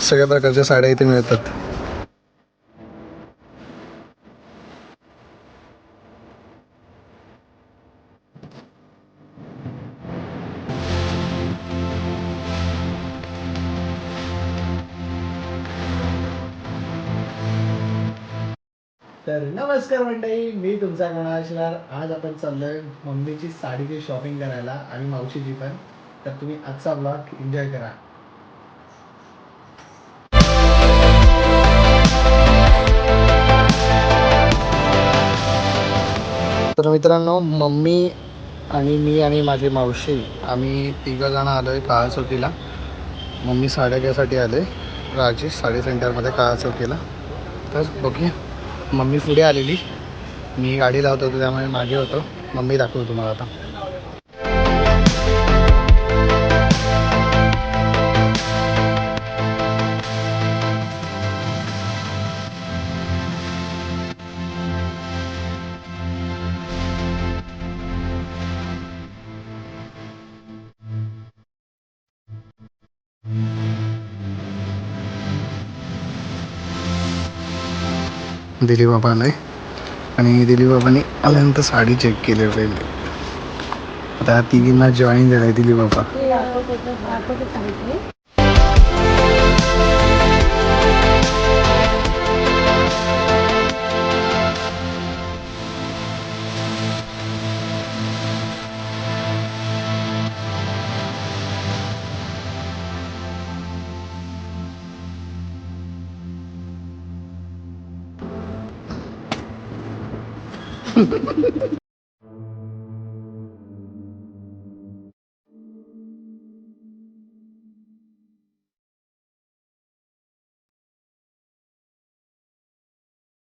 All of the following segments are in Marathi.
सगळ्या प्रकारच्या साड्या इथे मिळतात. तर नमस्कार मंडळी मी तुमचा गणाशणार आज आपण चाललोय मम्मीची साडीची शॉपिंग करायला आणि मावशीची पण. तर तुम्ही आजचा ब्लॉग एन्जॉय करा. तर मित्रांनो मम्मी आणि मी आणि माझी मावशी आम्ही तिघंजणं आलो आहे काळा चौकीला मम्मी साड्या घ्यायसाठी आले राजेश साडी सेंटरमध्ये काळा चौकीला तर बघूया मम्मी पुढे आलेली. मी गाडी लावत होतो त्यामुळे मागे होतो. मम्मी दाखवतो तुम्हाला आता. दिलीप आहे. आणि दिलीबाबाने आल्यानंतर साडी चेक केली पहिले. आता तिघींना जॉईन झालाय आहे दिलीबाबा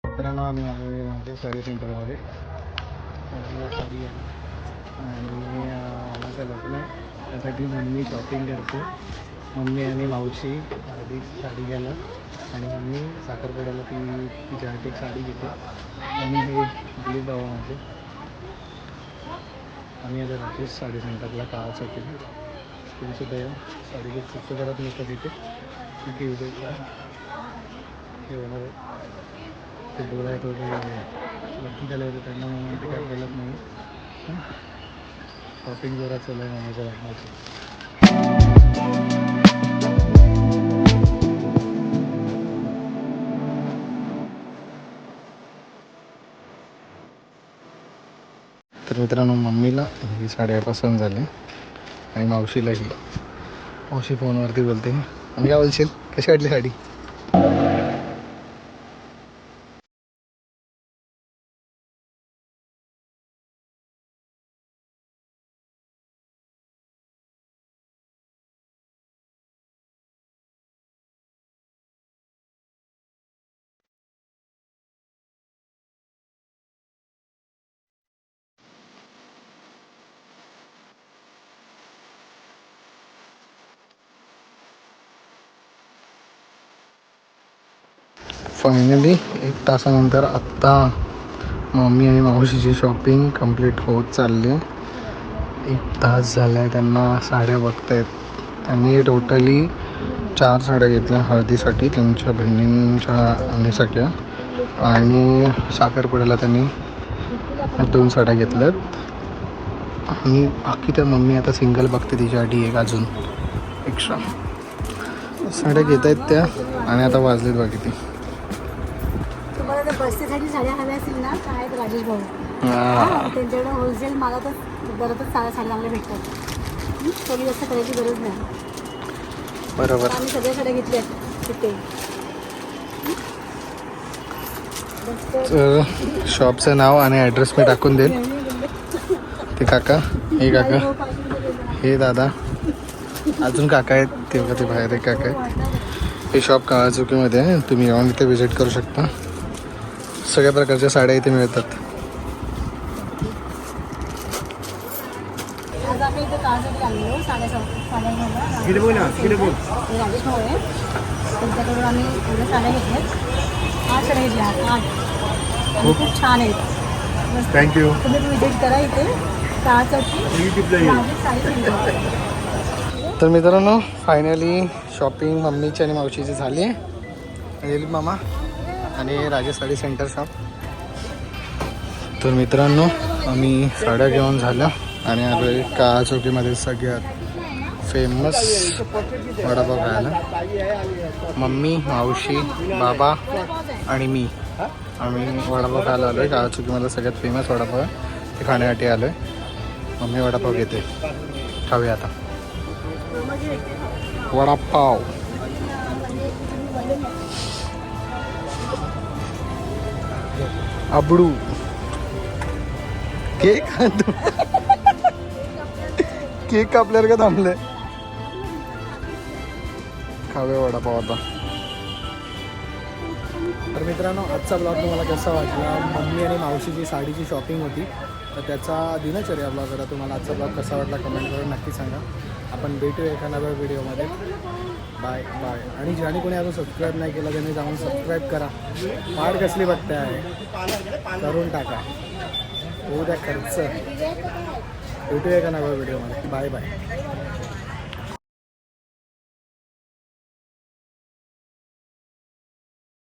मित्रांनो आम्ही आलेलो म्हणजे साडी सेंटरमध्ये आणि या साडी आहे आणि मम्मी आणि मावशी आधी साडी घ्यायला आणि मम्मी साखरपुड्याला ती तिच्यासाठी एक साडी घेते. आणि हे दिली बाबा माझे आम्ही आता राजेश साडी सेंटरला काळासाठी चौकीला तुम्ही सुद्धा या साडी घेत सुद्धा करत नसतं तिथे ठीक आहे उद्या हे होणार आहे. ते डोळ्यात वगैरे तो झालं होतं त्यांना मग ते काय केलं नाही. शॉपिंग जरा चालू आहे माझ्या लग्नाची. तर मित्रांनो मम्मीला ही साड्या पसंत झाली आणि मावशीलाही. मावशी फोनवरती बोलते. आणि काय बोलशील? कशी वाटली साडी? फायनली एक तासानंतर आत्ता मम्मी आणि मावशीची शॉपिंग कंप्लीट होत चालली. आहे एक तास झाला आहे त्यांना साड्या बघतायत. त्यांनी टोटली चार साड्या घेतल्या हळदीसाठी त्यांच्या बहिणींच्या आणि आणि साखरपुड्याला त्यांनी दोन साड्या घेतल्यात. आणि बाकी तर मम्मी आता सिंगल बघते तिच्यासाठी एक अजून. एक्स्ट्रा साड्या घेत आहेत त्या आणि आता वाजलेत बाकी ती. बसण्यासाठी साड्या हव्या असतील ना काय राजेश भाऊ. त्यांच्याकडे होलसेल साड्या साड्या चांगल्या भेटतात. थोडी जास्त करायची गरज नाही. बरोबर. आम्ही सगळ्या साड्या घेतल्या तिथे. शॉपचं नाव आणि ॲड्रेस मी टाकून देईल ते काका हे काका हे दादा. अजून काका आहेत ते बघा ते बाहेर एक काका आहेत. हे शॉप काळा चौकीमध्ये आहे. तुम्ही येऊन इथे व्हिजिट करू शकता. सगळ्या प्रकारच्या साड्या इथे मिळतात. हे खूप छान आहेत. थँक्यू तुम्ही व्हिजिट करा इथे. तर मित्रांनो फायनली शॉपिंग मम्मीची आणि मावशीची झाली. आहे दिलीप मामा. आणि राजे साडी सेंटर शॉप तर मित्रांनो आम्ही साड्या घेऊन झाल्या आणि आलो काळा चौकीमध्ये सगळ्यात फेमस वडापाव खायला मम्मी मावशी बाबा आणि मी. आम्ही वडापाव खायला आलो आहे काळा चौकीमधला सगळ्यात फेमस वडापाव ते खाण्यासाठी आलो आहे मम्मी वडापाव घेते खाऊया आता. वडापाव अबडू. केक? केक कापल्यावर का थांबलंय. खावे वडापाव आता. तर मित्रांनो आजचा ब्लॉग तुम्हाला कसा वाटला? मम्मी आणि मावशीची साडीची शॉपिंग होती. तर त्याचा दिनचर्या ब्लॉग होता. तुम्हाला आजचा ब्लॉग कसा वाटला? कमेंट करून नक्की सांगा. आपण भेटूया एका नव्या व्हिडिओमध्ये बाय बाय. आणि ज्याने कोणी अजून सबस्क्राईब नाही केलं त्याने जाऊन सबस्क्राईब करा. वाट कसली बघते आहे? करून टाका. होऊ द्या खर्च. भेटूया का नव्या व्हिडिओमध्ये बाय बाय.